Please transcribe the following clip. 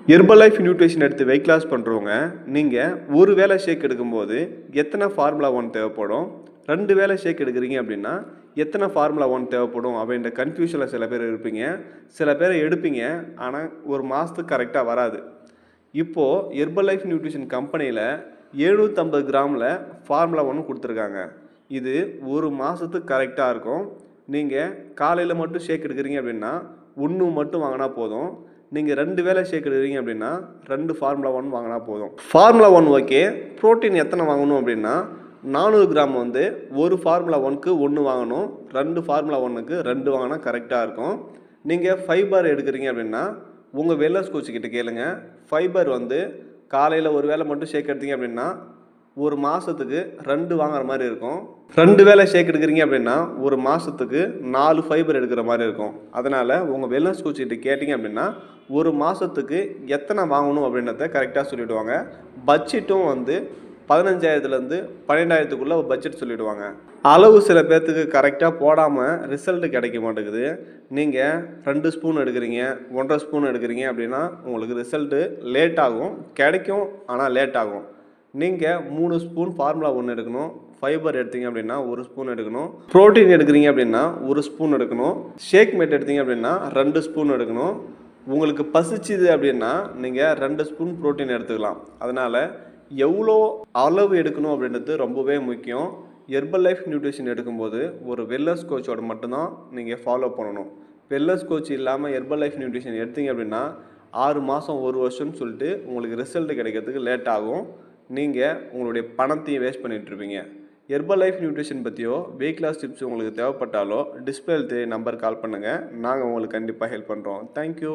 Herbal life nutrition எடுத்து weight loss பண்ணுறவங்க நீங்கள் ஒரு வேளை ஷேக் எடுக்கும்போது எத்தனை ஃபார்முலா ஒன் தேவைப்படும்? ரெண்டு வேளை ஷேக் எடுக்கிறீங்க அப்படின்னா எத்தனை ஃபார்முலா ஒன் தேவைப்படும்? அப்படின்ற கன்ஃபியூஷனில் சில பேர் இருப்பீங்க. சில பேர் எடுப்பீங்க. ஆனால் ஒரு மாதத்துக்கு கரெக்டாக வராது. இப்போது ஹெர்பல் லைஃப் நியூட்ரிஷன் கம்பெனியில் எழுநூற்றம்பது கிராமில் ஃபார்முலா ஒன்று கொடுத்துருக்காங்க. இது ஒரு மாதத்துக்கு கரெக்டாக இருக்கும். நீங்கள் காலையில் மட்டும் ஷேக் எடுக்கிறீங்க அப்படின்னா ஒன்று மட்டும் வாங்கினா போதும். நீங்கள் ரெண்டு வேளை ஷேக் எடுக்கிறீங்க அப்படின்னா ரெண்டு ஃபார்முலா ஒன் வாங்கினா போதும். ஃபார்முலா ஒன் ஓகே ப்ரோட்டீன் எத்தனை வாங்கணும் அப்படின்னா நானூறு கிராம் வந்து ஒரு ஃபார்முலா ஒன்க்கு ஒன்று வாங்கணும். ரெண்டு ஃபார்முலா ஒன்றுக்கு ரெண்டு வாங்கினா கரெக்டாக இருக்கும். நீங்கள் ஃபைபர் எடுக்கிறீங்க அப்படின்னா உங்கள் வெல்லஸ் கோச்சுக்கிட்ட கேளுங்க. ஃபைபர் வந்து காலையில் ஒரு வேளை மட்டும் ஷேக் எடுத்தீங்க அப்படின்னா ஒரு மாதத்துக்கு ரெண்டு வாங்குற மாதிரி இருக்கும். ரெண்டு வேலை ஷேக் எடுக்கிறீங்க அப்படின்னா ஒரு மாதத்துக்கு நாலு ஃபைபர் எடுக்கிற மாதிரி இருக்கும். அதனால் உங்கள் வெல்னஸ் கோச்சிக்கிட்ட கேட்டிங்க அப்படின்னா ஒரு மாதத்துக்கு எத்தனை வாங்கணும் அப்படின்றத கரெக்டாக சொல்லிவிடுவாங்க பட்ஜெட்டும் வந்து பதினஞ்சாயிரத்துலேருந்து பன்னெண்டாயிரத்துக்குள்ளே ஒரு பட்ஜெட் சொல்லிவிடுவாங்க அளவு சில பேர்த்துக்கு கரெக்டாக போடாமல் ரிசல்ட் கிடைக்க மாட்டேங்குது. நீங்கள் ரெண்டு ஸ்பூன் எடுக்கிறீங்க ஒன்றரை ஸ்பூன் எடுக்கிறீங்க அப்படின்னா உங்களுக்கு ரிசல்ட்டு லேட் ஆகும். கிடைக்கும் ஆனால் லேட் ஆகும். நீங்கள் மூணு ஸ்பூன் ஃபார்முலா ஒன்று எடுக்கணும். ஃபைபர் எடுத்தீங்க அப்படின்னா ஒரு ஸ்பூன் எடுக்கணும். ப்ரோட்டீன் எடுக்கிறீங்க அப்படின்னா ஒரு ஸ்பூன் எடுக்கணும். ஷேக் மேட் எடுத்தீங்க அப்படின்னா ரெண்டு ஸ்பூன் எடுக்கணும். உங்களுக்கு பசிச்சுது அப்படின்னா நீங்கள் ரெண்டு ஸ்பூன் ப்ரோட்டீன் எடுத்துக்கலாம். அதனால் எவ்வளோ அளவு எடுக்கணும் அப்படின்றது ரொம்பவே முக்கியம். ஹெர்பல் லைஃப் நியூட்ரிஷன் எடுக்கும்போது ஒரு வெல்லஸ் கோச்சோட மட்டும்தான் நீங்கள் ஃபாலோ பண்ணணும். வெல்லஸ் கோச் இல்லாமல் ஹெர்பல் லைஃப் நியூட்ரிஷன் எடுத்தீங்க அப்படின்னா ஆறு மாதம் ஒரு வருஷம்னு சொல்லிட்டு உங்களுக்கு ரிசல்ட் கிடைக்கிறதுக்கு லேட் ஆகும். நீங்கள் உங்களுடைய பணத்தையும் வேஸ்ட் பண்ணிட்டு இருப்பீங்க. ஹெர்பல் லைஃப் நியூட்ரிஷன் பற்றியோ வெயிட் லாஸ் டிப்ஸ் உங்களுக்கு தேவைப்பட்டாலோ டிஸ்பிளே தெரிய நம்பர் கால் பண்ணுங்கள் நாங்கள் உங்களுக்கு கண்டிப்பாக ஹெல்ப் பண்ணுறோம் தேங்க்யூ